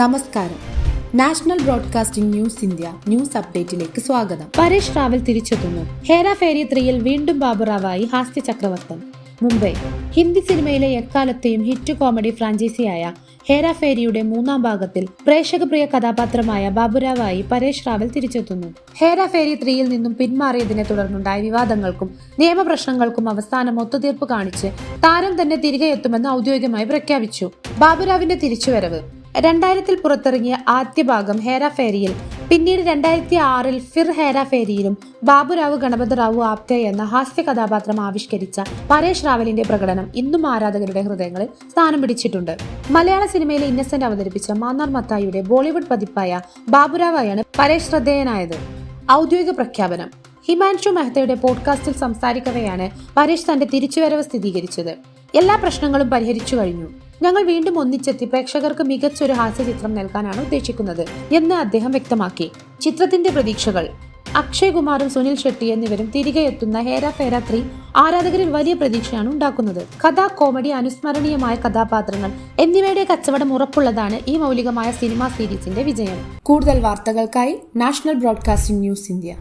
നമസ്കാരം. National broadcasting news India news അപ്ഡേറ്റിലേക്ക് സ്വാഗതം. പരേഷ് റാവൽ തിരിച്ചെത്തുന്നു. ഹേര ഫേരി ത്രീയിൽ വീണ്ടും ബാബുറാവായി ഹാസ്യ ചക്രവർത്തൻ. മുംബൈ. ഹിന്ദി സിനിമയിലെ എക്കാലത്തെയും ഹിറ്റ് കോമഡി ഫ്രാഞ്ചൈസിയായ ഹേര ഫേരിയുടെ മൂന്നാം ഭാഗത്തിൽ പ്രേക്ഷകപ്രിയ കഥാപാത്രമായ ബാബുരാവായി പരേഷ് റാവൽ തിരിച്ചെത്തുന്നു. ഹേര ഫേരി ത്രീയിൽ നിന്നും പിന്മാറിയതിനെ തുടർന്നുണ്ടായ വിവാദങ്ങൾക്കും നിയമപ്രശ്നങ്ങൾക്കും അവസാനം ഒത്തുതീർപ്പ് കാണിച്ച് താരം തന്നെ തിരികെ എത്തുമെന്ന് ഔദ്യോഗികമായി പ്രഖ്യാപിച്ചു. ബാബുരാവിന്റെ തിരിച്ചുവരവ്. രണ്ടായിരത്തിൽ പുറത്തിറങ്ങിയ ആദ്യ ഭാഗം ഹേരാഫേരിയിൽ പിന്നീട് രണ്ടായിരത്തി ആറിൽ ഫിർ ഹേരാഫേരിയിലും ബാബുരാവ് ഗണപതറാവു ആപ്തെ എന്ന ഹാസ്യ കഥാപാത്രം ആവിഷ്കരിച്ച പരേഷ് റാവലിന്റെ പ്രകടനം ഇന്നും ആരാധകരുടെ ഹൃദയങ്ങളിൽ സ്ഥാനം പിടിച്ചിട്ടുണ്ട്. മലയാള സിനിമയിലെ ഇന്നസെന്റ് അവതരിപ്പിച്ച മാന്നാർ മത്തായിയുടെ ബോളിവുഡ് പതിപ്പായ ബാബുരാവായാണ് പരേഷ് ശ്രദ്ധേയനായത്. ഔദ്യോഗിക പ്രഖ്യാപനം. ഹിമാൻഷു മെഹ്തയുടെ പോഡ്കാസ്റ്റിൽ സംസാരിക്കവെയാണ് പരേഷ് തന്റെ തിരിച്ചുവരവ് സ്ഥിരീകരിച്ചത്. എല്ലാ പ്രശ്നങ്ങളും പരിഹരിച്ചു കഴിഞ്ഞു. ഞങ്ങൾ വീണ്ടും ഒന്നിച്ചെത്തി പ്രേക്ഷകർക്ക് മികച്ചൊരു ഹാസ്യ ചിത്രം നൽകാനാണ് ഉദ്ദേശിക്കുന്നത് എന്ന് അദ്ദേഹം വ്യക്തമാക്കി. ചിത്രത്തിന്റെ പ്രതീക്ഷകൾ. അക്ഷയ് കുമാറും സുനിൽ ഷെട്ടി എന്നിവരും തിരികെ എത്തുന്ന ഹേര ഫേര ത്രീ ആരാധകരിൽ വലിയ പ്രതീക്ഷയാണ് ഉണ്ടാക്കുന്നത്. കഥ കോമഡി അനുസ്മരണീയമായ കഥാപാത്രങ്ങൾ എന്നിവയുടെ കച്ചവടം ഉറപ്പുള്ളതാണ് ഈ മൗലികമായ സിനിമാ സീരീസിന്റെ വിജയം. കൂടുതൽ വാർത്തകൾക്കായി നാഷണൽ ബ്രോഡ്കാസ്റ്റിംഗ് ന്യൂസ് ഇന്ത്യ.